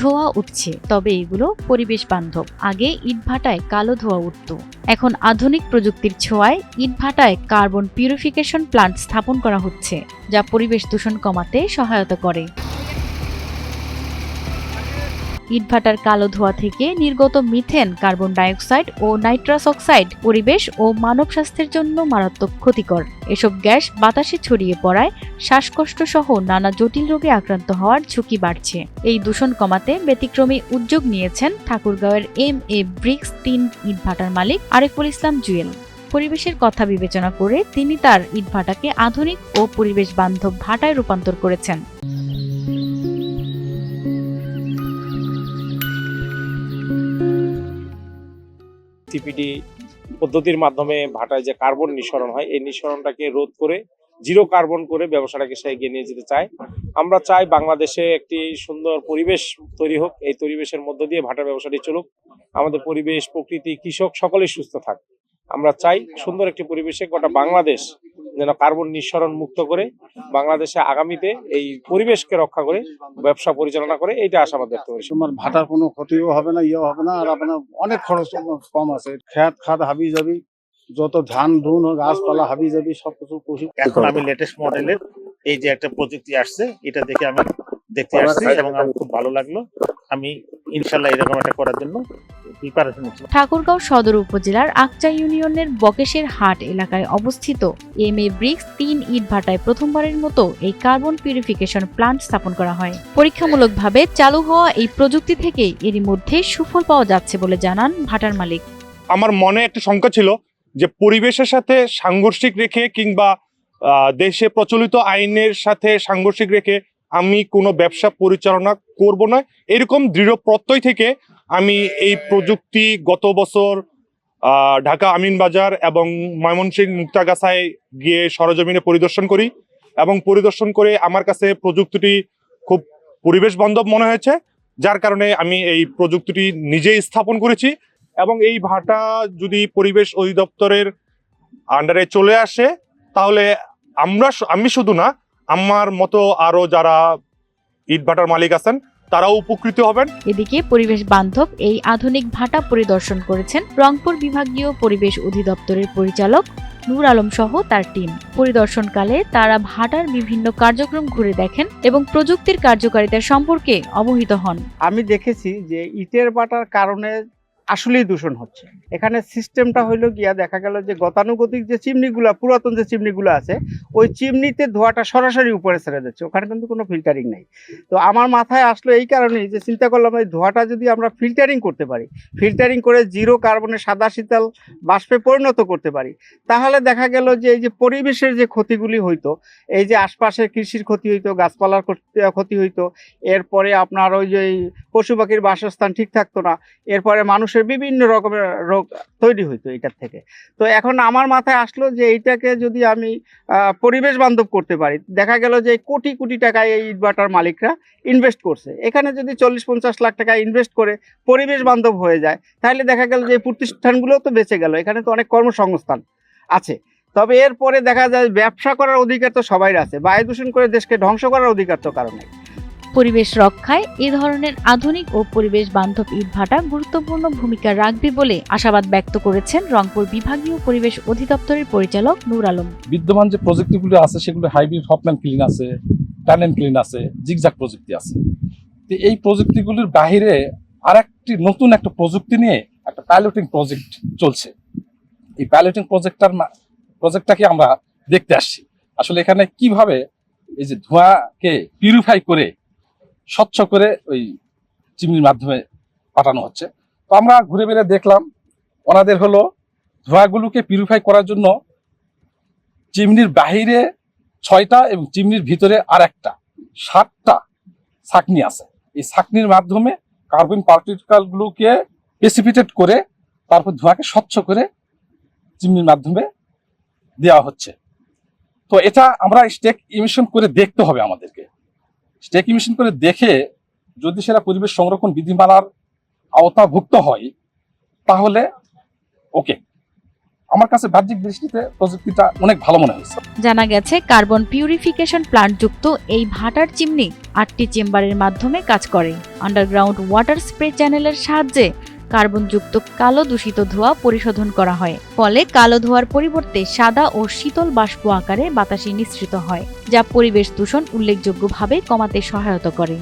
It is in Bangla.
ধোঁয়া উঠছে, তবে এগুলো পরিবেশ বান্ধব। আগে ইটভাটায় কালো ধোয়া উঠত। এখন আধুনিক প্রযুক্তির ছোঁয়ায় ইটভাটায় কার্বন পিউরিফিকেশন প্লান্ট স্থাপন করা হচ্ছে, যা পরিবেশ দূষণ কমাতে সহায়তা করে। ইটভাটার কালো ধোঁয়া থেকে নির্গত মিথেন, কার্বন ডাইঅক্সাইড ও নাইট্রাস অক্সাইড পরিবেশ ও মানব স্বাস্থ্যের জন্য মারাত্মক ক্ষতিকর। এসব গ্যাস বাতাসে ছড়িয়ে পড়ায় শ্বাসকষ্ট সহ নানা জটিল রোগে আক্রান্ত হওয়ার ঝুঁকি বাড়ছে। এই দূষণ কমাতে ব্যতিক্রমী উদ্যোগ নিয়েছেন ঠাকুরগাঁওয়ের এম এ ব্রিক্স তিন ইটভাটার মালিক আরিফুল ইসলাম জুয়েল। পরিবেশের কথা বিবেচনা করে তিনি তার ইটভাটাকে আধুনিক ও পরিবেশ বান্ধব ভাটায় রূপান্তর করেছেন। সিপিডি পদ্ধতির মাধ্যমে ভাটায় যে কার্বন নিঃসরণ হয়, এই নিঃসরণটাকে রোধ করে জিরো কার্বন করে ব্যবসাটাকে সে এগিয়ে নিয়ে যেতে চায়। আমরা চাই বাংলাদেশে একটি সুন্দর পরিবেশ তৈরি হোক, এই পরিবেশের মধ্য দিয়ে ভাটার ব্যবসাটি চলুক। আমাদের পরিবেশ, প্রকৃতি, কৃষক সকলেই সুস্থ থাক। আমরা চাই সুন্দর একটি পরিবেশে গোটা বাংলাদেশ যেন কার্বন নিঃসরণ মুক্ত করে বাংলাদেশে আগামীতে এই পরিবেশকে রক্ষা করে ব্যবসা পরিচালনা করে এইটা আশাবাদ ব্যক্ত করি। তোমার ভাটার কোনো ক্ষতিও হবে না ইয়েও হবে না আর আপনার অনেক খরচ কম আছে। খ্যাত খাত হাবি যাবি যত ধান ধুন গাছপালা হাবি যাবি সবকিছু এখন আমি লেটেস্ট মডেলের এই যে একটা প্রযুক্তি আসছে এটা দেখে আমি দেখতে আসছি এবং আমার খুব ভালো লাগল। আমি ইনশাল্লাহ এরকম একটা করার জন্য প্রিপারেশন ঠাকুরগাঁও সদর উপজেলার আকচা ইউনিয়নের বকেশের হাট এলাকায় অবস্থিত এম এ ব্রিক্স তিন ইট ভাটায় প্রথমবারের মতো এই কার্বন পিউরিফিকেশন প্লান্ট স্থাপন করা হয়। পরীক্ষামূলকভাবে চালু হওয়া এই প্রযুক্তি থেকে এরই মধ্যে সুফল পাওয়া যাচ্ছে বলে জানান ভাটার মালিক। আমার মনে একটা শঙ্কা ছিল যে পরিবেশের সাথে সাংঘর্ষিক রেখে কিংবা আহ, দেশে প্রচলিত আইনের সাথে সাংঘর্ষিক রেখে আমি কোনো ব্যবসা পরিচালনা করব না এরকম দৃঢ় প্রত্যয় থেকে আমি এই প্রযুক্তি গত বছর ঢাকা আমিন বাজার এবং ময়মনসিংহ মুক্তাগাছায় গিয়ে সরজমিনে পরিদর্শন করি এবং পরিদর্শন করে আমার কাছে প্রযুক্তিটি খুব পরিবেশ বান্ধব মনে হয়েছে, যার কারণে আমি এই প্রযুক্তিটি নিজেই স্থাপন করেছি এবং এই ভাটা যদি পরিবেশ অধিদপ্তরের আন্ডারে চলে আসে, তাহলে আমরা আমি শুধু না, আমার মতো আরও যারা ইট ভাটার মালিক আছেন তারাও উপকৃত হবেন। এদিকে পরিবেশ বান্ধব এই আধুনিক ভাটা পরিদর্শন করেছেন রংপুর বিভাগীয় পরিবেশ অধিদপ্তরের পরিচালক নূর আলম সহ তার টিম। পরিদর্শনকালে তারা ভাটার বিভিন্ন কার্যক্রম ঘুরে দেখেন এবং প্রযুক্তির কার্যকারিতা সম্পর্কে অবহিত হন। আমি দেখেছি যে ইটের বাটার কারণে আসলেই দূষণ হচ্ছে। এখানে সিস্টেমটা হইল গিয়া দেখা গেল যে গতানুগতিক যে চিমনিগুলো, পুরাতন যে চিমনিগুলো আছে, ওই চিমনিতে ধোঁয়াটা সরাসরি উপরে ছেড়ে যাচ্ছে ওখানে কিন্তু কোনো ফিল্টারিং নেই। তো আমার মাথায় আসলো এই কারণেই যে চিন্তা করলাম এই ধোঁয়াটা যদি আমরা ফিল্টারিং করতে পারি ফিল্টারিং করে জিরো কার্বনে সাদা শীতল বাষ্পে পরিণত করতে পারি, তাহলে দেখা গেল যে এই যে পরিবেশের যে ক্ষতিগুলি হইতো, এই যে আশপাশে কৃষির ক্ষতি হইতো, গাছপালার ক্ষতি- হইতো, এরপরে আপনার ওই যে পশু পাখির বাসস্থান ঠিক থাকতো না, এরপরে মানুষের বিভিন্ন রকমের রোগ তৈরি হইতো এটার থেকে। তো এখন আমার মাথায় আসলো যে এইটাকে যদি আমি পরিবেশ বান্ধব করতে পারি, দেখা গেল যে কোটি কোটি টাকায় এই ইটভাটার মালিকরা ইনভেস্ট করছে। এখানে যদি চল্লিশ পঞ্চাশ লাখ টাকা ইনভেস্ট করে পরিবেশ বান্ধব হয়ে যায়, তাহলে দেখা গেল যে প্রতিষ্ঠানগুলোও তো বেঁচে গেল, এখানে তো অনেক কর্মসংস্থান আছে। তবে এরপরে দেখা যায় ব্যবসা করার অধিকার তো সবাই আছে, বায়ু দূষণ করে দেশকে ধ্বংস করার অধিকার তো কারণে পরিবেশ রক্ষায় এ ধরনের আধুনিক ও পরিবেশ বান্ধব ইটভাটা গুরুত্বপূর্ণ ভূমিকা রাখবে বলে আশাবাদ ব্যক্ত করেছেন রংপুর বিভাগীয় পরিবেশ অধিদপ্তরের পরিচালক নূর আলম। বিদ্যমান যে প্রযুক্তিগুলো আছে, সেগুলো হাইব্রিড হপম্যান ক্লিন আছে টানেন ক্লিন আছে জিগজাক প্রযুক্তি আছে। তো এই প্রযুক্তিগুলির বাহিরে আরেকটি নতুন একটা প্রযুক্তি নিয়ে একটা পাইলটিং প্রজেক্ট চলছে। এই পাইলটিং প্রজেক্টটার প্রজেক্টটাকে আমরা দেখতে আসছি। আসলে এখানে কীভাবে এই যে ধোঁয়াকে পিউরিফাই করে স্বচ্ছ করে ওই চিমনির মাধ্যমে পাঠানো হচ্ছে। তো আমরা ঘুরে বেড়ে দেখলাম, ওনাদের হলো ধোঁয়াগুলোকে পিউরিফাই করার জন্য চিমনির বাহিরে ছয়টা এবং চিমনির ভিতরে আর একটা সাতটা ছাকনি আছে। এই ছাকনির মাধ্যমে কার্বন পার্টিকেলগুলোকে প্রেসিপিটেট করে তারপর ধোঁয়াকে স্বচ্ছ করে চিমনির মাধ্যমে দেওয়া হচ্ছে। তো এটা আমরা স্টেক ইমিশন করে দেখতে হবে আমাদেরকে। স্টেক ইমিশন করে দেখে যদি সেটা পরিবেশ সংরক্ষণ বিধিমালার আওতাভুক্ত হয়, তাহলে ওকে আমার কাছে বাহ্যিক দৃষ্টিতে প্রযুক্তিটা অনেক ভালো মনে হয়েছে। জানা গেছে কার্বন পিউরিফিকেশন প্লান্টযুক্ত এই ভাটার চিমনি আটটি চেম্বারের মাধ্যমে কাজ করে। আন্ডারগ্রাউন্ড ওয়াটার স্প্রে চ্যানেলের সাহায্যে কার্বনযুক্ত কালো দূষিত ধোঁয়া পরিশোধন করা হয়। ফলে কালো ধোঁয়ার পরিবর্তে সাদা ও শীতল বাষ্প আকারে বাতাসে নিঃসৃত হয়, যা পরিবেশ দূষণ উল্লেখযোগ্যভাবে কমাতে সহায়তা করে।